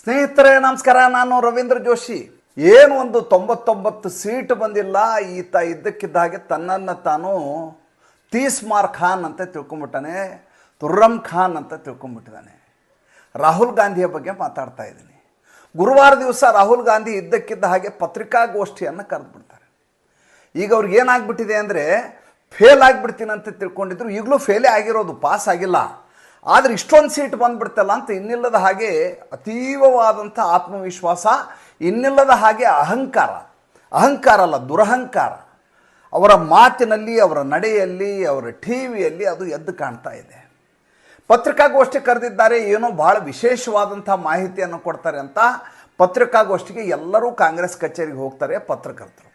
ಸ್ನೇಹಿತರೆ, ನಮಸ್ಕಾರ. ನಾನು ರವೀಂದ್ರ ಜೋಶಿ. ಏನು ಒಂದು ತೊಂಬತ್ತೊಂಬತ್ತು ಸೀಟ್ ಬಂದಿಲ್ಲ, ಈತ ಇದ್ದಕ್ಕಿದ್ದ ಹಾಗೆ ತನ್ನನ್ನು ತಾನು ತೀಸ್ಮಾರ್ ಖಾನ್ ಅಂತ ತಿಳ್ಕೊಂಬಿಟ್ಟಾನೆ ತುರ್ರಂ ಖಾನ್ ಅಂತ ತಿಳ್ಕೊಂಬಿಟ್ಟಿದ್ದಾನೆ. ರಾಹುಲ್ ಗಾಂಧಿಯ ಬಗ್ಗೆ ಮಾತಾಡ್ತಾ ಇದ್ದೀನಿ. ಗುರುವಾರ ದಿವಸ ರಾಹುಲ್ ಗಾಂಧಿ ಇದ್ದಕ್ಕಿದ್ದ ಹಾಗೆ ಪತ್ರಿಕಾಗೋಷ್ಠಿಯನ್ನು ಕರೆದುಬಿಡ್ತಾರೆ. ಈಗ ಅವ್ರಿಗೆ ಏನಾಗ್ಬಿಟ್ಟಿದೆ ಅಂದರೆ, ಫೇಲ್ ಆಗಿಬಿಡ್ತೀನಿ ಅಂತ ತಿಳ್ಕೊಂಡಿದ್ರು. ಈಗಲೂ ಫೇಲೇ ಆಗಿರೋದು, ಪಾಸ್ ಆಗಿಲ್ಲ. ಆದರೆ ಇಷ್ಟೊಂದು ಸೀಟ್ ಬಂದುಬಿಡ್ತಲ್ಲ ಅಂತ ಇನ್ನಿಲ್ಲದ ಹಾಗೆ ಅತೀವವಾದಂಥ ಆತ್ಮವಿಶ್ವಾಸ, ಇನ್ನಿಲ್ಲದ ಹಾಗೆ ಅಹಂಕಾರ. ಅಹಂಕಾರ ಅಲ್ಲ, ದುರಹಂಕಾರ. ಅವರ ಮಾತಿನಲ್ಲಿ, ಅವರ ನಡೆಯಲ್ಲಿ, ಅವರ ಟಿ ವಿಯಲ್ಲಿ ಅದು ಎದ್ದು ಕಾಣ್ತಾ ಇದೆ. ಪತ್ರಿಕಾಗೋಷ್ಠಿ ಕರೆದಿದ್ದಾರೆ, ಏನೋ ಭಾಳ ವಿಶೇಷವಾದಂಥ ಮಾಹಿತಿಯನ್ನು ಕೊಡ್ತಾರೆ ಅಂತ ಪತ್ರಿಕಾಗೋಷ್ಠಿಗೆ ಎಲ್ಲರೂ ಕಾಂಗ್ರೆಸ್ ಕಚೇರಿಗೆ ಹೋಗ್ತಾರೆ ಪತ್ರಕರ್ತರು.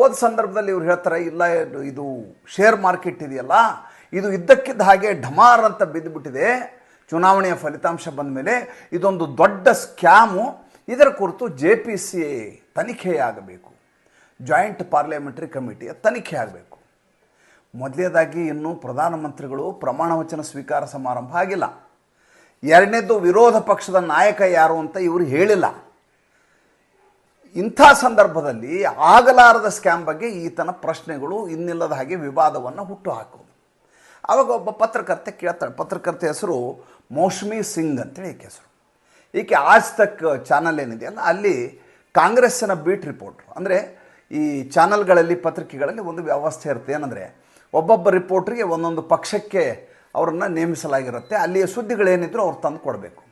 ಹೋದ ಸಂದರ್ಭದಲ್ಲಿ ಇವ್ರು ಹೇಳ್ತಾರೆ, ಇಲ್ಲ, ಇದು- ಶೇರ್ ಮಾರ್ಕೆಟ್ ಇದೆಯಲ್ಲ ಇದು ಇದ್ದಕ್ಕಿದ್ದ ಹಾಗೆ ಢಮಾರ್ ಅಂತ ಬಿದ್ದುಬಿಟ್ಟಿದೆ ಚುನಾವಣೆಯ ಫಲಿತಾಂಶ ಬಂದ ಮೇಲೆ ಇದೊಂದು ದೊಡ್ಡ ಸ್ಕ್ಯಾಮು. ಇದರ ಕುರಿತು ಜೆ ಪಿ ಸಿ ತನಿಖೆಯಾಗಬೇಕು. ಜಾಯಿಂಟ್ ಪಾರ್ಲಿಮೆಂಟರಿ ಕಮಿಟಿಯ ತನಿಖೆ ಆಗಬೇಕು. ಮೊದಲನೇದಾಗಿ ಇನ್ನೂ ಪ್ರಧಾನಮಂತ್ರಿಗಳು ಪ್ರಮಾಣ ವಚನ ಸ್ವೀಕಾರ ಸಮಾರಂಭ ಆಗಿಲ್ಲ. ಎರಡನೇದು ವಿರೋಧ ಪಕ್ಷದ ನಾಯಕ ಯಾರು ಅಂತ ಇವರು ಹೇಳಿಲ್ಲ. ಇಂಥ ಸಂದರ್ಭದಲ್ಲಿ ಆಗಲಾರದ ಸ್ಕ್ಯಾಮ್ ಬಗ್ಗೆ ಈತನ ಪ್ರಶ್ನೆಗಳು ಇನ್ನಿಲ್ಲದ ಹಾಗೆ ವಿವಾದವನ್ನು ಹುಟ್ಟು ಹಾಕೋದು. ಆವಾಗ ಒಬ್ಬ ಪತ್ರಕರ್ತೆ ಕೇಳ್ತಾಳೆ ಪತ್ರಕರ್ತೆ ಹೆಸರು ಮೌಶ್ಮಿ ಸಿಂಗ್ ಅಂತೇಳಿ ಈಕೆ ಹೆಸರು. ಈಕೆ ಆಜ್ ತಕ್ ಚಾನಲ್ ಏನಿದೆಯಲ್ಲ ಅಲ್ಲಿ ಕಾಂಗ್ರೆಸ್ಸಿನ ಬೀಟ್ ರಿಪೋರ್ಟ್ರು. ಅಂದರೆ ಈ ಚಾನಲ್ಗಳಲ್ಲಿ, ಪತ್ರಿಕೆಗಳಲ್ಲಿ ಒಂದು ವ್ಯವಸ್ಥೆ ಇರುತ್ತೆ. ಏನಂದರೆ ಒಬ್ಬೊಬ್ಬ ರಿಪೋರ್ಟ್ರಿಗೆ ಒಂದೊಂದು ಪಕ್ಷಕ್ಕೆ ಅವರನ್ನು ನೇಮಿಸಲಾಗಿರುತ್ತೆ. ಅಲ್ಲಿಯ ಸುದ್ದಿಗಳೇನಿದ್ರು ಅವ್ರು ತಂದು ಕೊಡಬೇಕು.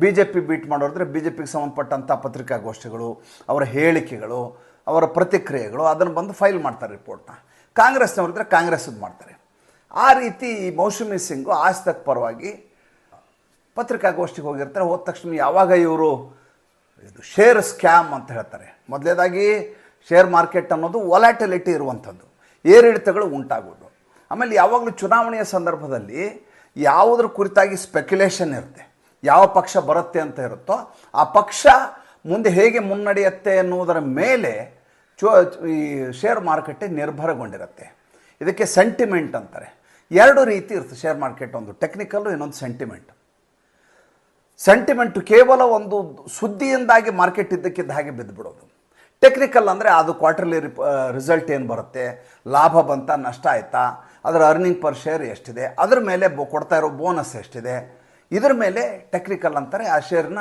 ಬಿ ಜೆ ಪಿ ಬೀಟ್ ಮಾಡೋದ್ರೆ ಬಿ ಜೆ ಪಿಗೆ ಸಂಬಂಧಪಟ್ಟಂಥ ಪತ್ರಿಕಾಗೋಷ್ಠಿಗಳು, ಅವರ ಹೇಳಿಕೆಗಳು, ಅವರ ಪ್ರತಿಕ್ರಿಯೆಗಳು, ಅದನ್ನು ಬಂದು ಫೈಲ್ ಮಾಡ್ತಾರೆ ರಿಪೋರ್ಟ್ನ. ಕಾಂಗ್ರೆಸ್ನವರಿದ್ರೆ ಕಾಂಗ್ರೆಸ್ಸದ್ದು ಮಾಡ್ತಾರೆ. ಆ ರೀತಿ ಮೌಸುಮಿ ಸಿಂಗು ಆಸ್ತಕ್ ಪರವಾಗಿ ಪತ್ರಿಕಾಗೋಷ್ಠಿಗೆ ಹೋಗಿರ್ತಾರೆ. ಹೋದ ತಕ್ಷಣ ಯಾವಾಗ ಇವರು ಇದು ಶೇರ್ ಸ್ಕ್ಯಾಮ್ ಅಂತ ಹೇಳ್ತಾರೆ. ಮೊದಲೇದಾಗಿ ಶೇರ್ ಮಾರ್ಕೆಟ್ ಅನ್ನೋದು ವೊಲಾಟಿಲಿಟಿ ಇರುವಂಥದ್ದು. ಏರಿಳಿತಗಳು ಉಂಟಾಗೋದು. ಆಮೇಲೆ ಯಾವಾಗಲೂ ಚುನಾವಣೆಯ ಸಂದರ್ಭದಲ್ಲಿ ಯಾವುದ್ರ ಕುರಿತಾಗಿ ಸ್ಪೆಕ್ಯುಲೇಷನ್ ಇರುತ್ತೆ. ಯಾವ ಪಕ್ಷ ಬರುತ್ತೆ ಅಂತ ಇರುತ್ತೋ ಆ ಪಕ್ಷ ಮುಂದೆ ಹೇಗೆ ಮುನ್ನಡೆಯುತ್ತೆ ಎನ್ನುವುದರ ಮೇಲೆ ಚು ಈ ಶೇರ್ ಮಾರುಕಟ್ಟೆ ನಿರ್ಭರಗೊಂಡಿರುತ್ತೆ. ಇದಕ್ಕೆ ಸೆಂಟಿಮೆಂಟ್ ಅಂತಾರೆ. ಎರಡು ರೀತಿ ಇರುತ್ತೆ ಶೇರ್ ಮಾರ್ಕೆಟ್ ಒಂದು. ಟೆಕ್ನಿಕಲ್ಲು ಇನ್ನೊಂದು ಸೆಂಟಿಮೆಂಟ್ ಸೆಂಟಿಮೆಂಟು ಕೇವಲ ಒಂದು ಸುದ್ದಿಯಿಂದಾಗಿ ಮಾರ್ಕೆಟ್ ಇದ್ದಕ್ಕಿದ್ದ ಹಾಗೆ ಬಿದ್ದುಬಿಡೋದು ಟೆಕ್ನಿಕಲ್ ಅಂದರೆ ಅದು ಕ್ವಾರ್ಟರ್ಲಿ ರಿಸಲ್ಟ್ ಏನು ಬರುತ್ತೆ? ಲಾಭ ಬಂತ ನಷ್ಟ ಆಯಿತಾ? ಅದರ ಅರ್ನಿಂಗ್ ಪರ್ ಶೇರ್ ಎಷ್ಟಿದೆ? ಅದ್ರ ಮೇಲೆ ಬೊ, ಕೊಡ್ತಾ ಇರೋ ಬೋನಸ್ ಎಷ್ಟಿದೆ? ಇದ್ರ ಮೇಲೆ ಟೆಕ್ನಿಕಲ್ ಅಂತಾರೆ ಆ ಶೇರ್ನ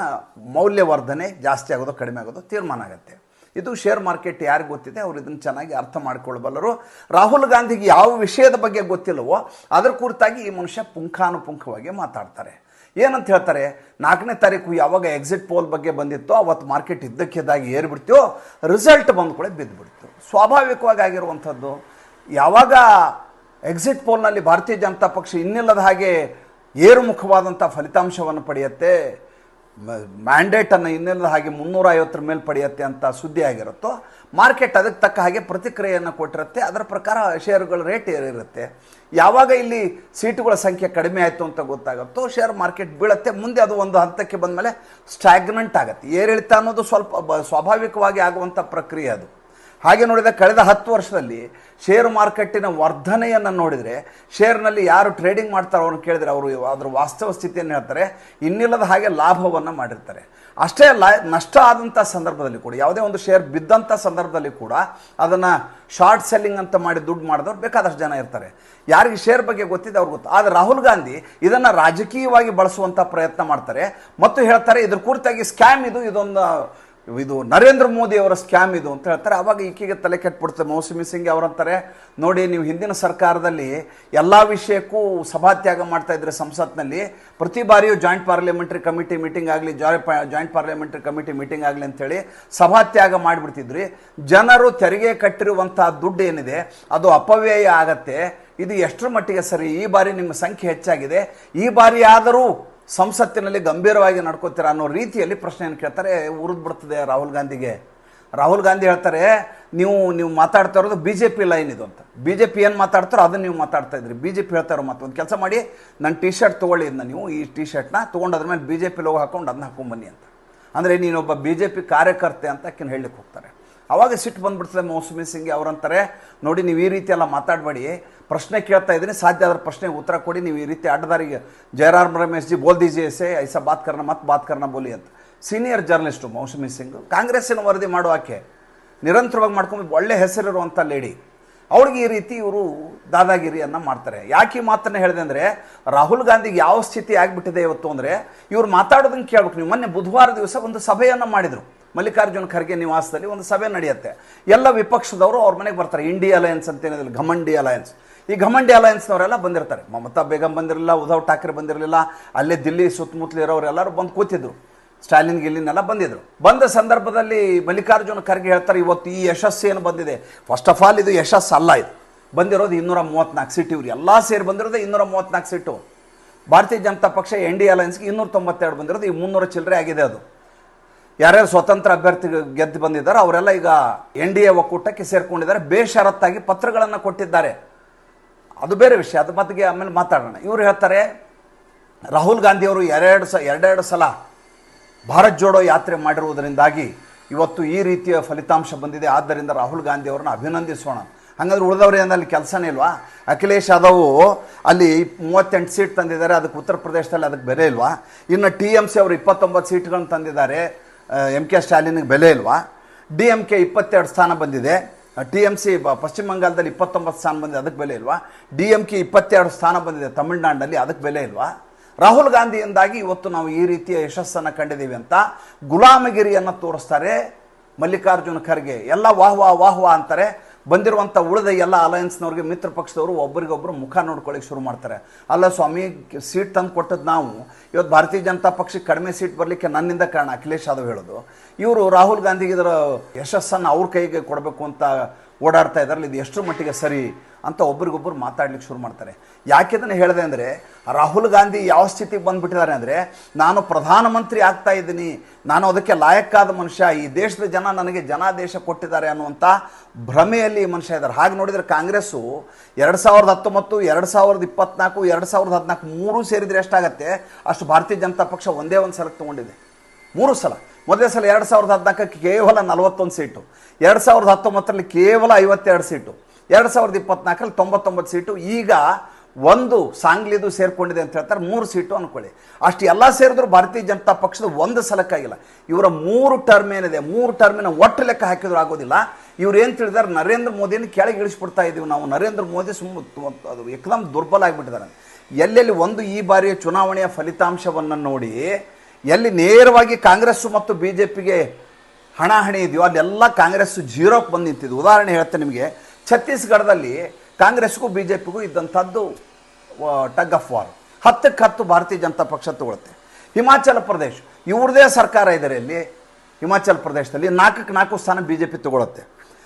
ಮೌಲ್ಯವರ್ಧನೆ ಜಾಸ್ತಿ ಆಗೋದು, ಕಡಿಮೆ ಆಗೋದು ತೀರ್ಮಾನ ಆಗುತ್ತೆ. ಇದು ಶೇರ್ ಮಾರ್ಕೆಟ್ ಯಾರು ಗೊತ್ತಿದೆ, ಅವರು ಇದನ್ನು ಚೆನ್ನಾಗಿ ಅರ್ಥ ಮಾಡ್ಕೊಳ್ಬಲ್ಲರು. ರಾಹುಲ್ ಗಾಂಧಿಗೆ ಯಾವ ವಿಷಯದ ಬಗ್ಗೆ ಗೊತ್ತಿಲ್ಲವೋ, ಅದರ ಕುರಿತಾಗಿ ಈ ಮನುಷ್ಯ ಪುಂಖಾನುಪುಂಖವಾಗಿ ಮಾತಾಡ್ತಾರೆ. ಏನಂತ ಹೇಳ್ತಾರೆ, ನಾಲ್ಕನೇ ತಾರೀಕು ಯಾವಾಗ ಎಕ್ಸಿಟ್ ಪೋಲ್ ಬಗ್ಗೆ ಬಂದಿತ್ತೋ, ಅವತ್ತು ಮಾರ್ಕೆಟ್ ಇದ್ದಕ್ಕಿದ್ದಾಗಿ ಏರ್ಬಿಡ್ತೀವೋ ರಿಸಲ್ಟ್ ಬಂದ ಕೂಡ ಬಿದ್ದುಬಿಡ್ತು ಸ್ವಾಭಾವಿಕವಾಗಿ ಆಗಿರುವಂಥದ್ದು, ಯಾವಾಗ ಎಕ್ಸಿಟ್ ಪೋಲ್ನಲ್ಲಿ ಭಾರತೀಯ ಜನತಾ ಪಕ್ಷ ಇನ್ನಿಲ್ಲದ ಹಾಗೆ ಏರುಮುಖವಾದಂಥ ಫಲಿತಾಂಶವನ್ನು ಪಡೆಯುತ್ತೆ ಮ್ಯಾಂಡೇಟನ್ನು ಇನ್ನೆಲ್ಲ ಹಾಗೆ ಮುನ್ನೂರ ಐವತ್ತರ ಮೇಲೆ ಪಡೆಯುತ್ತೆ ಅಂತ ಸುದ್ದಿ ಆಗಿರುತ್ತೋ ಮಾರ್ಕೆಟ್ ಅದಕ್ಕೆ ತಕ್ಕ ಹಾಗೆ ಪ್ರತಿಕ್ರಿಯೆಯನ್ನು ಕೊಟ್ಟಿರುತ್ತೆ, ಅದರ ಪ್ರಕಾರ ಶೇರುಗಳ ರೇಟ್ ಏರಿರುತ್ತೆ. ಯಾವಾಗ ಇಲ್ಲಿ ಸೀಟುಗಳ ಸಂಖ್ಯೆ ಕಡಿಮೆ ಆಯಿತು ಅಂತ ಗೊತ್ತಾಗುತ್ತೋ ಶೇರ್ ಮಾರ್ಕೆಟ್ ಬೀಳುತ್ತೆ, ಮುಂದೆ ಅದು ಒಂದು ಹಂತಕ್ಕೆ ಬಂದಮೇಲೆ ಸ್ಟ್ಯಾಗ್ನೆಂಟ್ ಆಗುತ್ತೆ. ಏರಿಳಿತ ಅನ್ನೋದು ಸ್ವಲ್ಪ ಸ್ವಾಭಾವಿಕವಾಗಿ ಆಗುವಂಥ ಪ್ರಕ್ರಿಯೆ ಅದು. ಹಾಗೆ ನೋಡಿದ ಕಳೆದ ಹತ್ತು ವರ್ಷದಲ್ಲಿ ಷೇರು ಮಾರುಕಟ್ಟಿನ ವರ್ಧನೆಯನ್ನು ನೋಡಿದರೆ ಷೇರ್ನಲ್ಲಿ ಯಾರು ಟ್ರೇಡಿಂಗ್ ಮಾಡ್ತಾರೋ ಅವ್ರನ್ನ ಕೇಳಿದರೆ ಅವರು ಅದರ ವಾಸ್ತವ ಸ್ಥಿತಿಯನ್ನು ಹೇಳ್ತಾರೆ. ಇನ್ನಿಲ್ಲದ ಹಾಗೆ ಲಾಭವನ್ನು ಮಾಡಿರ್ತಾರೆ. ಅಷ್ಟೇ ಲಾ, ನಷ್ಟ ಆದಂಥ ಸಂದರ್ಭದಲ್ಲಿ ಕೂಡ, ಯಾವುದೇ ಒಂದು ಶೇರ್ ಬಿದ್ದಂಥ ಸಂದರ್ಭದಲ್ಲಿ ಕೂಡ ಅದನ್ನು ಶಾರ್ಟ್ ಸೆಲ್ಲಿಂಗ್ ಅಂತ ಮಾಡಿ ದುಡ್ಡು ಮಾಡಿದವ್ರು ಬೇಕಾದಷ್ಟು ಜನ ಇರ್ತಾರೆ. ಯಾರಿಗೆ ಶೇರ್ ಬಗ್ಗೆ ಗೊತ್ತಿದೆ ಅವ್ರಿಗೆ ಗೊತ್ತು. ಆದರೆ ರಾಹುಲ್ ಗಾಂಧಿ ಇದನ್ನು ರಾಜಕೀಯವಾಗಿ ಬಳಸುವಂಥ ಪ್ರಯತ್ನ ಮಾಡ್ತಾರೆ. ಮತ್ತು ಹೇಳ್ತಾರೆ ಇದ್ರ ಕುರಿತಾಗಿ ಸ್ಕ್ಯಾಮ್ ಇದು ಇದೊಂದು ಇದು ನರೇಂದ್ರ ಮೋದಿ ಅವರ ಸ್ಕ್ಯಾಮ್ ಇದು ಅಂತ ಹೇಳ್ತಾರೆ. ಅವಾಗ ಈಕೆಗೆ ತಲೆ ಕೆಟ್ಬಿಡ್ತದೆ ಮೌಸುಮಿ ಸಿಂಗ್ ಅವರಂತಾರೆ ನೋಡಿ, ನೀವು ಹಿಂದಿನ ಸರ್ಕಾರದಲ್ಲಿ ಎಲ್ಲ ವಿಷಯಕ್ಕೂ ಸಭಾತ್ಯಾಗ ಮಾಡ್ತಾ ಇದ್ರೆ ಸಂಸತ್ನಲ್ಲಿ, ಪ್ರತಿ ಬಾರಿಯೂ ಜಾಯಿಂಟ್ ಪಾರ್ಲಿಮೆಂಟ್ರಿ ಕಮಿಟಿ ಮೀಟಿಂಗ್ ಆಗಲಿ ಜಾಯಿಂಟ್ ಪಾರ್ಲಿಮೆಂಟ್ರಿ ಕಮಿಟಿ ಮೀಟಿಂಗ್ ಆಗಲಿ ಅಂತೇಳಿ ಸಭಾತ್ಯಾಗ ಮಾಡಿಬಿಡ್ತಿದ್ರಿ. ಜನರು ತೆರಿಗೆ ಕಟ್ಟಿರುವಂಥ ದುಡ್ಡು ಏನಿದೆ, ಅದು ಅಪವ್ಯಯ ಆಗತ್ತೆ. ಇದು ಎಷ್ಟರ ಮಟ್ಟಿಗೆ ಸರಿ? ಈ ಬಾರಿ ನಿಮ್ಮ ಸಂಖ್ಯೆ ಹೆಚ್ಚಾಗಿದೆ. ಈ ಬಾರಿ ಆದರೂ ಸಂಸತ್ತಿನಲ್ಲಿ ಗಂಭೀರವಾಗಿ ನಡ್ಕೋತೀರ ಅನ್ನೋ ರೀತಿಯಲ್ಲಿ ಪ್ರಶ್ನೆಯನ್ನು ಕೇಳ್ತಾರೆ, ಉರಿದು ಬಿಡ್ತದೆ ರಾಹುಲ್ ಗಾಂಧಿಗೆ. ರಾಹುಲ್ ಗಾಂಧಿ ಹೇಳ್ತಾರೆ, ನೀವು ನೀವು ಮಾತಾಡ್ತಾ ಇರೋದು ಬಿ ಜೆ ಪಿ ಲೈನ್ ಇದು ಅಂತ. ಬಿ ಜೆ ಪಿ ಏನು ಮಾತಾಡ್ತಾರೋ ಅದನ್ನು ನೀವು ಮಾತಾಡ್ತಾ ಇದ್ರಿ. ಬಿ ಜೆ ಪಿ ಹೇಳ್ತಾರೋ ಮತ್ತು ಮಾತು ಒಂದು ಕೆಲಸ ಮಾಡಿ ನನ್ನ ಟಿ ಶರ್ಟ್ ತೊಗೊಳ್ಳಿ ಇದನ್ನ ನೀವು, ಈ ಟಿ ಶರ್ಟ್ನ ತೊಗೊಂಡು ಅದ್ರ ಮೇಲೆ ಬಿ ಜೆ ಪಿ ಲೋಗೋ ಹಾಕೊಂಡು ಅದನ್ನ ಹಾಕೊಂಡ್ಬನ್ನಿ ಅಂತ. ಅಂದರೆ ನೀನೊಬ್ಬ ಬಿ ಜೆ ಪಿ ಕಾರ್ಯಕರ್ತೆ ಅಂತ ಕಿನ್ ಹೇಳಲಿಕ್ಕೆ ಹೋಗ್ತಾರೆ. ಅವಾಗ ಸಿಟ್ಟು ಬಂದುಬಿಡ್ತದೆ ಮೌಸುಮಿ ಸಿಂಗ್ ಅವರಂತಾರೆ, ನೋಡಿ ನೀವು ಈ ರೀತಿ ಎಲ್ಲ ಮಾತಾಡಬೇಡಿ ಪ್ರಶ್ನೆ ಕೇಳ್ತಾ ಇದ್ದೀನಿ. ಸಾಧ್ಯ ಆದ್ರೆ ಪ್ರಶ್ನೆಗೆ ಉತ್ತರ ಕೊಡಿ. ನೀವು ಈ ರೀತಿ ಅಡ್ಡದಾರಿಗೆ ಜಯರಾಮ್ ರಮೇಶ್ ಜಿ ಬೋಲ್ ದಿಜಿ ಎಸ್ ಐಸಾ ಬಾತ್ ಕರ್ನ ಮತ್ ಬಾತ್ ಕರ್ನ ಬೋಲಿ ಅಂತ. ಸೀನಿಯರ್ ಜರ್ನಲಿಸ್ಟು ಮೌಸಮಿ ಸಿಂಗ್, ಕಾಂಗ್ರೆಸ್ಸಿನ ವರದಿ ಮಾಡುವ ಆಕೆ. ನಿರಂತರವಾಗಿ ಮಾಡ್ಕೊಂಡು ಒಳ್ಳೆ ಹೆಸರಿರುವಂಥ ಲೇಡಿ ಅವ್ರಿಗೆ ಈ ರೀತಿ ಇವರು ದಾದಾಗಿರಿಯನ್ನು ಮಾಡ್ತಾರೆ. ಯಾಕೆ ಈ ಮಾತನ್ನು ಹೇಳಿದೆ ಅಂದರೆ, ರಾಹುಲ್ ಗಾಂಧಿಗೆ ಯಾವ ಸ್ಥಿತಿ ಆಗಿಬಿಟ್ಟಿದೆ ಇವತ್ತು ಅಂದರೆ, ಇವ್ರು ಮಾತಾಡೋದನ್ನು ಕೇಳ್ಬೇಕು ನೀವು ಮೊನ್ನೆ ಬುಧವಾರ ದಿವಸ ಒಂದು ಸಭೆಯನ್ನು ಮಾಡಿದರು. ಮಲ್ಲಿಕಾರ್ಜುನ ಖರ್ಗೆ ನಿವಾಸದಲ್ಲಿ ಒಂದು ಸಭೆ ನಡೆಯುತ್ತೆ. ಎಲ್ಲ ವಿಪಕ್ಷದವರು ಅವ್ರ ಮನೆಗೆ ಬರ್ತಾರೆ. ಇಂಡಿಯಾ ಅಲಯನ್ಸ್ ಅಂತ ಏನಿದೆ, ಘಮಂಡಿ ಅಲಯನ್ಸ್ ಈ ಘಮಂಡಿ ಅಲಯನ್ಸ್ನವರೆಲ್ಲ ಬಂದಿರ್ತಾರೆ. ಮಮತಾ ಬೇಗಂ ಬಂದಿರಲಿಲ್ಲ, ಉದ್ಧವ್ ಠಾಕ್ರೆ ಬಂದಿರಲಿಲ್ಲ, ಅಲ್ಲೇ ದಿಲ್ಲಿ ಸುತ್ತಮುತ್ತಲು ಇರೋರೆಲ್ಲರೂ ಬಂದು ಕೂತಿದ್ರು. ಸ್ಟಾಲಿನ್ ಇಲ್ಲಿನೆಲ್ಲ ಬಂದಿದ್ರು. ಬಂದ ಸಂದರ್ಭದಲ್ಲಿ ಮಲ್ಲಿಕಾರ್ಜುನ ಖರ್ಗೆ ಹೇಳ್ತಾರೆ, ಇವತ್ತು ಈ ಯಶಸ್ಸು ಏನು ಬಂದಿದೆ? ಫಸ್ಟ್ ಆಫ್ ಆಲ್ ಇದು ಯಶಸ್ಸು ಅಲ್ಲ ಇದು. ಬಂದಿರೋದು ಇನ್ನೂರ ಮೂವತ್ತ್ನಾಲ್ಕು ಸೀಟ್ ಇವ್ರು. ಎಲ್ಲ ಸೇರಿ ಬಂದಿರೋದು ಇನ್ನೂರ ಮೂವತ್ತ್ನಾಲ್ಕು ಸೀಟು. ಭಾರತೀಯ ಜನತಾ ಪಕ್ಷ ಎನ್ ಡಿ ಅಲಯನ್ಸ್ಗೆ ಇನ್ನೂರ ತೊಂಬತ್ತೆರಡು ಬಂದಿರೋದು. ಈ ಮುನ್ನೂರ ಚಿಲ್ಲರೆ ಆಗಿದೆ ಅದು. ಯಾರ್ಯಾರು ಸ್ವತಂತ್ರ ಅಭ್ಯರ್ಥಿ ಗೆದ್ದು ಬಂದಿದ್ದಾರೆ ಅವರೆಲ್ಲ ಈಗ ಎನ್ ಡಿ ಎ ಒಕ್ಕೂಟಕ್ಕೆ ಸೇರಿಕೊಂಡಿದ್ದಾರೆ. ಬೇಷರತ್ತಾಗಿ ಪತ್ರಗಳನ್ನು ಕೊಟ್ಟಿದ್ದಾರೆ. ಅದು ಬೇರೆ ವಿಷಯ, ಅದು ಬಗ್ಗೆ ಆಮೇಲೆ ಮಾತಾಡೋಣ. ಇವರು ಹೇಳ್ತಾರೆ, ರಾಹುಲ್ ಗಾಂಧಿಯವರು ಎರಡೆರಡು ಸ, ಎರಡೆರಡು ಸಲ ಭಾರತ್ ಜೋಡೋ ಯಾತ್ರೆ ಮಾಡಿರುವುದರಿಂದಾಗಿ ಇವತ್ತು ಈ ರೀತಿಯ ಫಲಿತಾಂಶ ಬಂದಿದೆ. ಆದ್ದರಿಂದ ರಾಹುಲ್ ಗಾಂಧಿ ಅವರನ್ನ ಅಭಿನಂದಿಸೋಣ. ಹಾಗಾದ್ರೆ ಉಳಿದವ್ರು ಅಲ್ಲಿ ಕೆಲಸನೇ ಇಲ್ವಾ? ಅಖಿಲೇಶ್ ಯಾದವ್ ಅಲ್ಲಿ ಮೂವತ್ತೆಂಟು ಸೀಟ್ ತಂದಿದ್ದಾರೆ, ಅದಕ್ಕೆ ಉತ್ತರ ಪ್ರದೇಶದಲ್ಲಿ ಅದಕ್ಕೆ ಬೆಲೆ ಇಲ್ವಾ? ಇನ್ನು ಟಿ ಎಂ ಸಿ ಅವರು ಇಪ್ಪತ್ತೊಂಬತ್ತು ಸೀಟ್ಗಳನ್ನು ತಂದಿದ್ದಾರೆ ಎಂ ಕೆ ಸ್ಟಾಲಿನ್ಗೆ ಬೆಲೆ ಇಲ್ವಾ? ಡಿ ಎಂ ಕೆ ಇಪ್ಪತ್ತೆರಡು ಸ್ಥಾನ ಬಂದಿದೆ. ಟಿ ಎಂ ಸಿ ಪಶ್ಚಿಮ ಬಂಗಾಳದಲ್ಲಿ ಇಪ್ಪತ್ತೊಂಬತ್ತು ಸ್ಥಾನ ಬಂದಿದೆ, ಅದಕ್ಕೆ ಬೆಲೆ ಇಲ್ವಾ? ಡಿ ಎಂ ಕೆ ಇಪ್ಪತ್ತೆರಡು ಸ್ಥಾನ ಬಂದಿದೆ ತಮಿಳುನಾಡಿನಲ್ಲಿ ಅದಕ್ಕೆ ಬೆಲೆ ಇಲ್ವಾ? ರಾಹುಲ್ ಗಾಂಧಿಯಿಂದಾಗಿ ಇವತ್ತು ನಾವು ಈ ರೀತಿಯ ಯಶಸ್ಸನ್ನು ಕಂಡಿದ್ದೀವಿ ಅಂತ ಗುಲಾಮಗಿರಿಯನ್ನು ತೋರಿಸ್ತಾರೆ ಮಲ್ಲಿಕಾರ್ಜುನ ಖರ್ಗೆ. ಎಲ್ಲ ವಾಹ್ ವಾಹ್ ವಾಹ್ ಅಂತಾರೆ. ಬಂದಿರುವಂಥ ಉಳಿದ ಎಲ್ಲ ಅಲಯನ್ಸ್ನವ್ರಿಗೆ ಮಿತ್ರ ಪಕ್ಷದವರು ಒಬ್ಬರಿಗೊಬ್ಬರು ಮುಖ ನೋಡ್ಕೊಳ್ಳಿಕ್ಕೆ ಶುರು ಮಾಡ್ತಾರೆ. ಅಲ್ಲ ಸ್ವಾಮಿ, ಸೀಟ್ ತಂದು ಕೊಟ್ಟದ್ದು ನಾವು. ಇವತ್ತು ಭಾರತೀಯ ಜನತಾ ಪಕ್ಷಕ್ಕೆ ಕಡಿಮೆ ಸೀಟ್ ಬರಲಿಕ್ಕೆ ನನ್ನಿಂದ ಕಾರಣ ಅಖಿಲೇಶ್ ಯಾದವ್ ಹೇಳೋದು. ಇವರು ರಾಹುಲ್ ಗಾಂಧಿಗೆ ಇದರ ಯಶಸ್ಸನ್ನು ಅವ್ರ ಕೈಗೆ ಕೊಡಬೇಕು ಅಂತ ಓಡಾಡ್ತಾ ಇದ್ದಾರಲ್ಲ ಇದು ಎಷ್ಟರ ಮಟ್ಟಿಗೆ ಸರಿ ಅಂತ ಒಬ್ರಿಗೊಬ್ಬರು ಮಾತಾಡ್ಲಿಕ್ಕೆ ಶುರು ಮಾಡ್ತಾರೆ. ಯಾಕೆ ಅದನ್ನು ಹೇಳಿದೆ ಅಂದರೆ, ರಾಹುಲ್ ಗಾಂಧಿ ಯಾವ ಸ್ಥಿತಿಗೆ ಬಂದುಬಿಟ್ಟಿದ್ದಾರೆ ಅಂದರೆ, ನಾನು ಪ್ರಧಾನಮಂತ್ರಿ ಆಗ್ತಾ ಇದ್ದೀನಿ, ನಾನು ಅದಕ್ಕೆ ಲಾಯಕ್ಕಾದ ಮನುಷ್ಯ, ಈ ದೇಶದ ಜನ ನನಗೆ ಜನಾದೇಶ ಕೊಟ್ಟಿದ್ದಾರೆ ಅನ್ನುವಂಥ ಭ್ರಮೆಯಲ್ಲಿ ಈ ಮನುಷ್ಯ ಇದ್ದಾರೆ. ಹಾಗೆ ನೋಡಿದರೆ ಕಾಂಗ್ರೆಸ್ಸು ಎರಡು ಸಾವಿರದ ಹತ್ತೊಂಬತ್ತು, ಎರಡು ಸಾವಿರದ ಇಪ್ಪತ್ನಾಲ್ಕು, ಎರಡು ಸಾವಿರದ ಹದಿನಾಲ್ಕು, ಮೂರು ಸೇರಿದರೆ ಎಷ್ಟಾಗತ್ತೆ? ಅಷ್ಟು ಭಾರತೀಯ ಜನತಾ ಪಕ್ಷ ಒಂದೇ ಒಂದು ಸಲಕ್ಕೆ ತೊಗೊಂಡಿದೆ. ಮೂರು ಸಲ. ಮೊದಲನೇ ಸಲ ಎರಡು ಸಾವಿರದ ಹದಿನಾಲ್ಕಕ್ಕೆ ಕೇವಲ ನಲವತ್ತೊಂದು ಸೀಟು. ಎರಡು ಸಾವಿರದ ಹತ್ತೊಂಬತ್ತರಲ್ಲಿ ಕೇವಲ ಐವತ್ತೆರಡು ಸೀಟು. ಎರಡು ಸಾವಿರದ ಇಪ್ಪತ್ನಾಲ್ಕರಲ್ಲಿ ತೊಂಬತ್ತೊಂಬತ್ತು ಸೀಟು. ಈಗ ಒಂದು ಸಾಂಗ್ಲಿದು ಸೇರಿಕೊಂಡಿದೆ ಅಂತ ಹೇಳ್ತಾರೆ. ಮೂರು ಸೀಟು ಅಂದ್ಕೊಳ್ಳಿ ಅಷ್ಟು ಎಲ್ಲ ಸೇರಿದ್ರು ಭಾರತೀಯ ಜನತಾ ಪಕ್ಷದ ಒಂದು ಸಲಕ್ಕಾಗಿಲ್ಲ ಇವರ ಮೂರು ಟರ್ಮ್ ಏನಿದೆ, ಮೂರು ಟರ್ಮಿನ ಒಟ್ಟು ಲೆಕ್ಕ ಹಾಕಿದ್ರು ಆಗೋದಿಲ್ಲ. ಇವ್ರು ಏನು ತಿಳಿದಾರೆ, ನರೇಂದ್ರ ಮೋದಿನ ಕೆಳಗೆ ಇಳಿಸ್ಬಿಡ್ತಾ ಇದ್ದೀವಿ ನಾವು. ನರೇಂದ್ರ ಮೋದಿ ಸುಮ್ಮ ಅದು ಎಕ್ದಮ್ ದುರ್ಬಲ ಆಗಿಬಿಟ್ಟಿದ್ದಾರೆ. ಎಲ್ಲೆಲ್ಲಿ ಒಂದು ಈ ಬಾರಿಯ ಚುನಾವಣೆಯ ಫಲಿತಾಂಶವನ್ನು ನೋಡಿ ಎಲ್ಲಿ ನೇರವಾಗಿ ಕಾಂಗ್ರೆಸ್ಸು ಮತ್ತು ಬಿ ಜೆ ಪಿಗೆ ಹಣಾಹಣಿ ಇದೆಯೋ ಅಲ್ಲೆಲ್ಲ ಕಾಂಗ್ರೆಸ್ಸು ಜೀರೋಕ್ಕೆ ಬಂದು ನಿಂತಿದ್ದು ಉದಾಹರಣೆ ಹೇಳ್ತೇನೆ ನಿಮಗೆ. ಛತ್ತೀಸ್ಗಢದಲ್ಲಿ ಕಾಂಗ್ರೆಸ್ಗೂ ಬಿ ಜೆ ಪಿಗೂ ಇದ್ದಂಥದ್ದು ಟಗ್ ಆಫ್ ವಾರ್. ಹತ್ತಕ್ಕೆ ಹತ್ತು ಭಾರತೀಯ ಜನತಾ ಪಕ್ಷ ತಗೊಳುತ್ತೆ. ಹಿಮಾಚಲ ಪ್ರದೇಶ, ಇವ್ರದೇ ಸರ್ಕಾರ ಇದರಲ್ಲಿ ಹಿಮಾಚಲ ಪ್ರದೇಶದಲ್ಲಿ ನಾಲ್ಕಕ್ಕೆ ನಾಲ್ಕು ಸ್ಥಾನ ಬಿ ಜೆ ಪಿ ತಗೊಳುತ್ತೆ.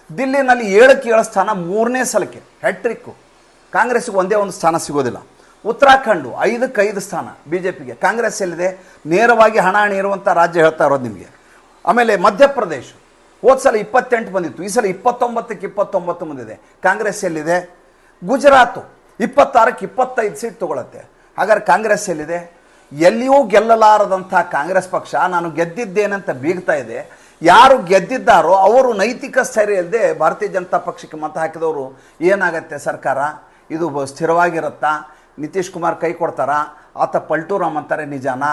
ದಿಲ್ಲಿನಲ್ಲಿ ಏಳಕ್ಕೆ ಏಳು ಸ್ಥಾನ ಮೂರನೇ ಸಲಕ್ಕೆ. ಹ್ಯಾಟ್ರಿಕ್ಕು. ಕಾಂಗ್ರೆಸ್ಗೆ ಒಂದೇ ಒಂದು ಸ್ಥಾನ ಸಿಗೋದಿಲ್ಲ. ಉತ್ತರಾಖಂಡು ಐದಕ್ಕೆ ಐದು ಸ್ಥಾನ ಬಿ ಜೆ ಪಿಗೆ ಕಾಂಗ್ರೆಸ್ ಎಲ್ಲಿದೆ? ನೇರವಾಗಿ ಹಣಾಹಣಿ ಇರುವಂಥ ರಾಜ್ಯ ಹೇಳ್ತಾ ಇರೋದು ನಿಮಗೆ. ಆಮೇಲೆ ಮಧ್ಯಪ್ರದೇಶ. ಹೋದ ಸಲ ಇಪ್ಪತ್ತೆಂಟು ಬಂದಿತ್ತು, ಈ ಸಲ ಇಪ್ಪತ್ತೊಂಬತ್ತಕ್ಕೆ ಇಪ್ಪತ್ತೊಂಬತ್ತು ಬಂದಿದೆ. ಕಾಂಗ್ರೆಸ್ ಎಲ್ಲಿದೆ? ಗುಜರಾತು, ಇಪ್ಪತ್ತಾರಕ್ಕೆ ಇಪ್ಪತ್ತೈದು ಸೀಟ್ ತೊಗೊಳತ್ತೆ. ಹಾಗಾದ್ರೆ ಕಾಂಗ್ರೆಸ್ ಎಲ್ಲಿದೆ? ಎಲ್ಲಿಯೂ ಗೆಲ್ಲಲಾರದಂಥ ಕಾಂಗ್ರೆಸ್ ಪಕ್ಷ, ನಾನು ಗೆದ್ದಿದ್ದೇನಂತ ಬೀಗ್ತಾ ಇದೆ. ಯಾರು ಗೆದ್ದಿದ್ದಾರೋ ಅವರು ನೈತಿಕ ಸ್ಥೈರ್ಯ ಇಲ್ಲದೆ ಭಾರತೀಯ ಜನತಾ ಪಕ್ಷಕ್ಕೆ ಮತ ಹಾಕಿದವರು ಏನಾಗತ್ತೆ ಸರ್ಕಾರ? ಇದು ಸ್ಥಿರವಾಗಿರುತ್ತಾ? ನಿತೀಶ್ ಕುಮಾರ್ ಕೈ ಕೊಡ್ತಾರಾ, ಆತ ಪಲ್ಟೂರಾಮ್ ಅಂತಾರೆ ನಿಜಾನ.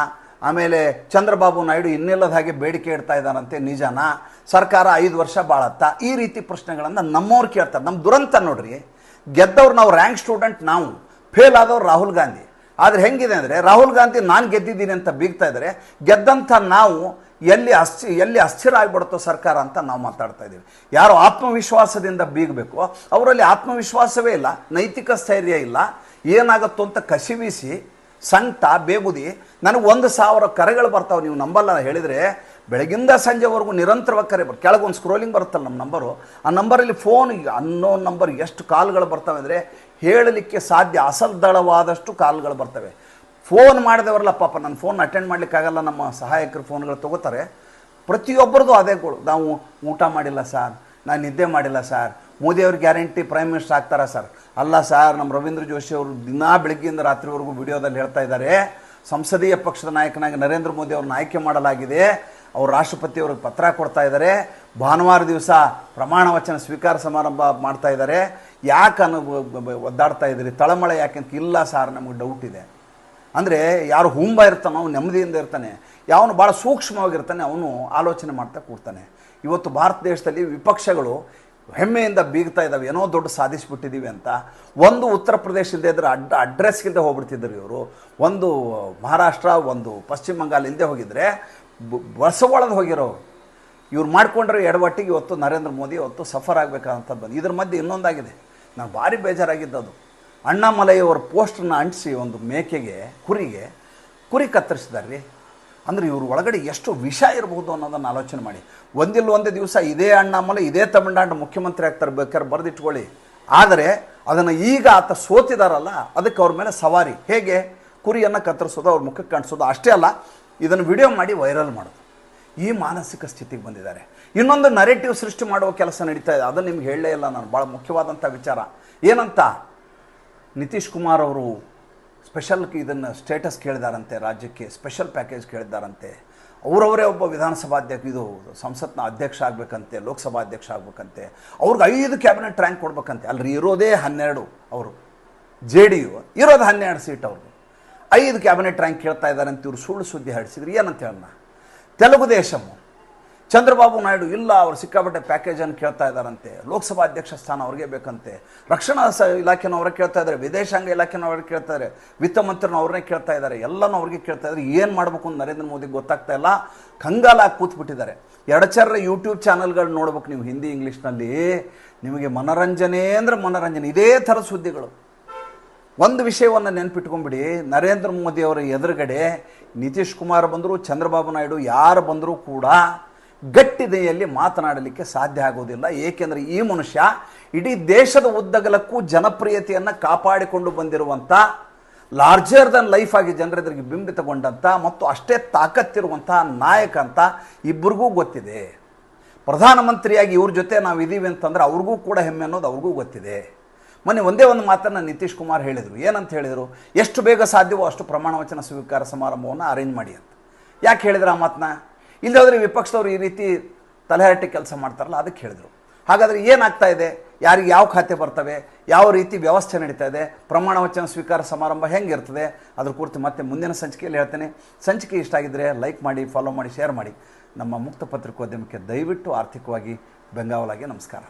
ಆಮೇಲೆ ಚಂದ್ರಬಾಬು ನಾಯ್ಡು ಇನ್ನಿಲ್ಲದ ಹಾಗೆ ಬೇಡಿಕೆ ಇಡ್ತಾ ಇದ್ದಾರಂತೆ ನಿಜಾನ. ಸರ್ಕಾರ ಐದು ವರ್ಷ ಬಾಳತ್ತಾ. ಈ ರೀತಿ ಪ್ರಶ್ನೆಗಳನ್ನು ನಮ್ಮವ್ರು ಕೇಳ್ತಾರೆ. ನಮ್ಮ ದುರಂತ ನೋಡ್ರಿ, ಗೆದ್ದವ್ರು ನಾವು ರ್ಯಾಂಕ್ ಸ್ಟೂಡೆಂಟ್ ನಾವು ಫೇಲ್ ಆದವ್ರು ರಾಹುಲ್ ಗಾಂಧಿ. ಆದರೆ ಹೆಂಗಿದೆ ಅಂದರೆ, ರಾಹುಲ್ ಗಾಂಧಿ ನಾನು ಗೆದ್ದಿದ್ದೀನಿ ಅಂತ ಬೀಗ್ತಾ ಇದ್ದಾರೆ ಗೆದ್ದಂಥ ನಾವು ಎಲ್ಲಿ ಅಸ್ಥಿ ಎಲ್ಲಿ ಅಸ್ಥಿರ ಆಗಿಬಿಡುತ್ತೋ ಸರ್ಕಾರ ಅಂತ ನಾವು ಮಾತಾಡ್ತಾ ಇದ್ದೀವಿ. ಯಾರು ಆತ್ಮವಿಶ್ವಾಸದಿಂದ ಬೀಗಬೇಕು, ಅವರಲ್ಲಿ ಆತ್ಮವಿಶ್ವಾಸವೇ ಇಲ್ಲ, ನೈತಿಕ ಸ್ಥೈರ್ಯ ಇಲ್ಲ. ಏನಾಗುತ್ತೋ ಅಂತ ಕಸಿವಿಸಿ ಸಂಕಟ ಬೇಗುದಿ, ನನಗೆ ಒಂದು ಸಾವಿರ ಕರೆಗಳು ಬರ್ತಾವೆ, ನೀವು ನಂಬಲ್ಲ ಹೇಳಿದರೆ, ಬೆಳಗಿಂದ ಸಂಜೆವರೆಗೂ ನಿರಂತರವಾಗಿ ಕರೆ ಬರ್ತಾರೆ ಕೆಳಗೆ ಒಂದು ಸ್ಕ್ರೋಲಿಂಗ್ ಬರುತ್ತಲ್ಲ ನಮ್ಮ ನಂಬರು ಆ ನಂಬರಲ್ಲಿ ಫೋನ್ ಅನ್ನೋ ನಂಬರ್ ಎಷ್ಟು ಕಾಲ್ಗಳು ಬರ್ತವೆ ಅಂದರೆ, ಹೇಳಲಿಕ್ಕೆ ಸಾಧ್ಯ ಅಸದ್ದಳವಾದಷ್ಟು ಕಾಲ್ಗಳು ಬರ್ತವೆ. ಫೋನ್ ಮಾಡಿದವರಲ್ಲ ಪಾಪ ನನ್ನ ಫೋನ್ ಅಟೆಂಡ್ ಮಾಡಲಿಕ್ಕಾಗಲ್ಲ ನಮ್ಮ ಸಹಾಯಕರು ಫೋನ್ಗಳು ತಗೋತಾರೆ. ಪ್ರತಿಯೊಬ್ಬರದು ಅದೇ ಕೊಡು ನಾವು ಊಟ ಮಾಡಿಲ್ಲ ಸರ್ ನಾನು ನಿದ್ದೆ ಮಾಡಿಲ್ಲ ಸರ್ ಮೋದಿಯವ್ರ ಗ್ಯಾರಂಟಿ ಪ್ರೈಮ್ ಮಿನಿಸ್ಟರ್ ಆಗ್ತಾರಾ ಸರ್? ಅಲ್ಲ ಸರ್, ನಮ್ಮ ರವೀಂದ್ರ ಜೋಶಿ ಅವರು ದಿನಾ ಬೆಳಗ್ಗೆಯಿಂದ ರಾತ್ರಿವರೆಗೂ ವಿಡಿಯೋದಲ್ಲಿ ಹೇಳ್ತಾ ಇದ್ದಾರೆ. ಸಂಸದೀಯ ಪಕ್ಷದ ನಾಯಕನಾಗಿ ನರೇಂದ್ರ ಮೋದಿ ಅವ್ರನ್ನ ಆಯ್ಕೆ ಮಾಡಲಾಗಿದೆ. ಅವರು ರಾಷ್ಟ್ರಪತಿಯವ್ರಿಗೆ ಪತ್ರ ಕೊಡ್ತಾ ಇದ್ದಾರೆ. ಭಾನುವಾರ ದಿವಸ ಪ್ರಮಾಣ ವಚನ ಸ್ವೀಕಾರ ಸಮಾರಂಭ ಮಾಡ್ತಾ ಇದ್ದಾರೆ. ಯಾಕೆ ಅನು ಒದ್ದಾಡ್ತಾ ಇದ್ದೀರಿ? ತಳಮಳೆ ಯಾಕೆ ಅಂತ ಇಲ್ಲ ಸರ್, ನಮಗೆ ಡೌಟ್ ಇದೆ. ಅಂದರೆ ಯಾರು ಹುಂಬ ಇರ್ತಾನೋ ಅವ್ನು ನೆಮ್ಮದಿಯಿಂದ ಇರ್ತಾನೆ. ಯಾವನು ಭಾಳ ಸೂಕ್ಷ್ಮವಾಗಿರ್ತಾನೆ, ಅವನು ಆಲೋಚನೆ ಮಾಡ್ತಾ ಕೂಡ್ತಾನೆ. ಇವತ್ತು ಭಾರತ ದೇಶದಲ್ಲಿ ವಿಪಕ್ಷಗಳು ಹೆಮ್ಮೆಯಿಂದ ಬೀಗ್ತಾ ಇದ್ದಾವೆ. ಏನೋ ದೊಡ್ಡ ಸಾಧಿಸಿಬಿಟ್ಟಿದ್ದೀವಿ ಅಂತ. ಒಂದು ಉತ್ತರ ಪ್ರದೇಶಿಂದ ಇದ್ರೆ ಅಡ್ ಅಡ್ರೆಸ್ ಇಲ್ಲದೆ ಹೋಗ್ಬಿಡ್ತಿದ್ರು ಇವರು. ಒಂದು ಮಹಾರಾಷ್ಟ್ರ, ಒಂದು ಪಶ್ಚಿಮ ಬಂಗಾಳ ಇಲ್ಲದೆ ಹೋಗಿದ್ರೆ ಬಸವಳದ ಹೋಗಿರೋರು ಇವ್ರು ಮಾಡ್ಕೊಂಡ್ರೆ ಎಡವಟ್ಟಿಗೆ ಇವತ್ತು ನರೇಂದ್ರ ಮೋದಿ ಇವತ್ತು ಸಫರ್ ಆಗಬೇಕಂತ ಬಂದು. ಇದ್ರ ಮಧ್ಯೆ ಇನ್ನೊಂದಾಗಿದೆ. ನಾನು ಭಾರಿ ಬೇಜಾರಾಗಿದ್ದದು ಅಣ್ಣಾಮಲೈಯವರ ಪೋಸ್ಟನ್ನು ಅಂಟಿಸಿ ಒಂದು ಮೇಕೆಗೆ, ಕುರಿಗೆ, ಕುರಿ ಕತ್ತರಿಸಿದಾರೆ ರೀ. ಅಂದರೆ ಇವ್ರ ಒಳಗಡೆ ಎಷ್ಟು ವಿಷ ಇರಬಹುದು ಅನ್ನೋದನ್ನು ಆಲೋಚನೆ ಮಾಡಿ. ಒಂದಿಲ್ಲ ಒಂದೇ ದಿವಸ ಇದೇ ಅಣ್ಣಾಮಲೈ ಇದೇ ತಮಿಳ್ನಾಡು ಮುಖ್ಯಮಂತ್ರಿ ಆಗ್ತಾರೆ ಬೇಕಾದ್ರೆ ಬರೆದಿಟ್ಕೊಳ್ಳಿ. ಆದರೆ ಅದನ್ನು ಈಗ ಆತ ಸೋತಿದಾರಲ್ಲ, ಅದಕ್ಕೆ ಅವ್ರ ಮೇಲೆ ಸವಾರಿ. ಹೇಗೆ? ಕುರಿಯನ್ನು ಕತ್ತರಿಸೋದು, ಅವ್ರ ಮುಖಕ್ಕೆ ಕಾಣಿಸೋದು. ಅಷ್ಟೇ ಅಲ್ಲ, ಇದನ್ನು ವಿಡಿಯೋ ಮಾಡಿ ವೈರಲ್ ಮಾಡೋದು. ಈ ಮಾನಸಿಕ ಸ್ಥಿತಿಗೆ ಬಂದಿದ್ದಾರೆ. ಇನ್ನೊಂದು ನರೇಟಿವ್ ಸೃಷ್ಟಿ ಮಾಡುವ ಕೆಲಸ ನಡೀತಾ ಇದೆ. ಅದನ್ನು ನಿಮ್ಗೆ ಹೇಳಲೇ ಇಲ್ಲ ನಾನು. ಭಾಳ ಮುಖ್ಯವಾದಂಥ ವಿಚಾರ. ಏನಂತ? ನಿತೀಶ್ ಕುಮಾರ್ ಅವರು ಸ್ಪೆಷಲ್ ಇದನ್ನು ಸ್ಟೇಟಸ್ ಕೇಳಿದಾರಂತೆ, ರಾಜ್ಯಕ್ಕೆ ಸ್ಪೆಷಲ್ ಪ್ಯಾಕೇಜ್ ಕೇಳಿದ್ದಾರಂತೆ ಅವರವರೇ ಒಬ್ಬ ವಿಧಾನಸಭಾ ಅಧ್ಯಕ್ಷ, ಇದು ಸಂಸತ್ನ ಅಧ್ಯಕ್ಷ ಆಗಬೇಕಂತೆ, ಲೋಕಸಭಾ ಅಧ್ಯಕ್ಷ ಆಗಬೇಕಂತೆ. ಅವ್ರಿಗೆ ಐದು ಕ್ಯಾಬಿನೆಟ್ ರ್ಯಾಂಕ್ ಕೊಡ್ಬೇಕಂತೆ. ಅಲ್ರಿ ಇರೋದೇ ಹನ್ನೆರಡು ಅವರು. ಜೆ ಡಿ ಯು ಇರೋದು ಹನ್ನೆರಡು ಸೀಟ್ ಅವರು ಐದು ಕ್ಯಾಬಿನೆಟ್ ರ್ಯಾಂಕ್ ಕೇಳ್ತಾ ಇದ್ದಾರೆ ಅಂತ ಇವರು ಸುಳ್ಳು ಸುದ್ದಿ ಹಡಿಸಿದ್ರು ಏನಂತ ಹೇಳೋಣ ತೆಲುಗು ದೇಶಮು. ಚಂದ್ರಬಾಬು ನಾಯ್ಡು ಇಲ್ಲ, ಅವರು ಸಿಕ್ಕಾಪಟ್ಟೆ ಪ್ಯಾಕೇಜನ್ನು ಕೇಳ್ತಾ ಇದ್ದಾರಂತೆ. ಲೋಕಸಭಾ ಅಧ್ಯಕ್ಷ ಸ್ಥಾನ ಅವ್ರಿಗೆ ಬೇಕಂತೆ. ರಕ್ಷಣಾ ಸ ಇಲಾಖೆನವರೇ ಕೇಳ್ತಾ ಇದ್ದಾರೆ, ವಿದೇಶಾಂಗ ಇಲಾಖೆನವ್ರಿಗೆ ಕೇಳ್ತಾ ಇದ್ದಾರೆ, ವಿತ್ತ ಮಂತ್ರಿನ ಅವ್ರನ್ನೇ ಕೇಳ್ತಾ ಇದ್ದಾರೆ. ಎಲ್ಲನೂ ಅವ್ರಿಗೆ ಕೇಳ್ತಾ ಇದ್ದಾರೆ, ಏನು ಮಾಡಬೇಕು ಅಂತ ನರೇಂದ್ರ ಮೋದಿಗೆ ಗೊತ್ತಾಗ್ತಾ ಇಲ್ಲ. ಕಂಗಾಲಾಗಿ ಕೂತ್ಬಿಟ್ಟಿದ್ದಾರೆ. ಎರಡಚರ್ರ ಯೂಟ್ಯೂಬ್ ಚಾನಲ್ಗಳು ನೋಡ್ಬೇಕು ನೀವು, ಹಿಂದಿ, ಇಂಗ್ಲೀಷ್ನಲ್ಲಿ. ನಿಮಗೆ ಮನರಂಜನೆ ಅಂದರೆ ಮನರಂಜನೆ, ಇದೇ ಥರ ಸುದ್ದಿಗಳು. ಒಂದು ವಿಷಯವನ್ನು ನೆನ್ಪಿಟ್ಕೊಂಡ್ಬಿಡಿ ನರೇಂದ್ರ ಮೋದಿ ಅವರ ಎದುರುಗಡೆ ನಿತೀಶ್ ಕುಮಾರ್ ಬಂದರು, ಚಂದ್ರಬಾಬು ನಾಯ್ಡು ಯಾರು ಬಂದರೂ ಕೂಡ ಗಟ್ಟಿದೆಯಲ್ಲಿ ಮಾತನಾಡಲಿಕ್ಕೆ ಸಾಧ್ಯ ಆಗೋದಿಲ್ಲ ಏಕೆಂದರೆ ಈ ಮನುಷ್ಯ ಇಡೀ ದೇಶದ ಉದ್ದಗಲಕ್ಕೂ ಜನಪ್ರಿಯತೆಯನ್ನು ಕಾಪಾಡಿಕೊಂಡು ಬಂದಿರುವಂಥ ಲಾರ್ಜರ್ ದನ್ ಲೈಫ್ ಆಗಿ ಜನರೆದುರಿಗೆ ಬಿಂಬಿತಗೊಂಡಂಥ ಮತ್ತು ಅಷ್ಟೇ ತಾಕತ್ತಿರುವಂಥ ನಾಯಕ ಅಂತ ಇಬ್ಬರಿಗೂ ಗೊತ್ತಿದೆ. ಪ್ರಧಾನಮಂತ್ರಿಯಾಗಿ ಇವ್ರ ಜೊತೆ ನಾವು ಇದ್ದೀವಿ ಅಂತಂದ್ರೆ ಅವ್ರಿಗೂ ಕೂಡ ಹೆಮ್ಮೆ ಅನ್ನೋದು ಅವ್ರಿಗೂ ಗೊತ್ತಿದೆ. ಮೊನ್ನೆ ಒಂದೇ ಒಂದು ಮಾತನ್ನು ನಿತೀಶ್ ಕುಮಾರ್ ಹೇಳಿದರು. ಏನಂತ ಹೇಳಿದರು? ಎಷ್ಟು ಬೇಗ ಸಾಧ್ಯವೋ ಅಷ್ಟು ಪ್ರಮಾಣ ವಚನ ಸ್ವೀಕಾರ ಸಮಾರಂಭವನ್ನು ಅರೇಂಜ್ ಮಾಡಿ ಅಂತ. ಯಾಕೆ ಹೇಳಿದ್ರೆ ಆ ಮಾತನ್ನ ಇಲ್ಲದೆ ವಿಪಕ್ಷದವರು ವಿಪಕ್ಷದವ್ರು ಈ ರೀತಿ ತಲೆಹರಟೆ ಕೆಲಸ ಮಾಡ್ತಾರಲ್ಲ, ಅದಕ್ಕೆ ಹೇಳಿದರು. ಹಾಗಾದರೆ ಏನಾಗ್ತಾ ಇದೆ? ಯಾರಿಗೆ ಯಾವ ಖಾತೆ ಬರ್ತವೆ? ಯಾವ ರೀತಿ ವ್ಯವಸ್ಥೆ ನಡೀತಾ ಇದೆ? ಪ್ರಮಾಣ ವಚನ ಸ್ವೀಕಾರ ಸಮಾರಂಭ ಹೆಂಗಿರ್ತದೆ? ಅದ್ರ ಕುರಿತು ಮತ್ತೆ ಮುಂದಿನ ಸಂಚಿಕೆಯಲ್ಲಿ ಹೇಳ್ತೇನೆ. ಸಂಚಿಕೆ ಇಷ್ಟ ಆಗಿದ್ದರೆ ಲೈಕ್ ಮಾಡಿ ಫಾಲೋ ಮಾಡಿ ಶೇರ್ ಮಾಡಿ. ನಮ್ಮ ಮುಕ್ತ ಪತ್ರಿಕೋದ್ಯಮಕ್ಕೆ ದಯವಿಟ್ಟು ಆರ್ಥಿಕವಾಗಿ ಬೆಂಗಾವಲಾಗಿ ನಮಸ್ಕಾರ.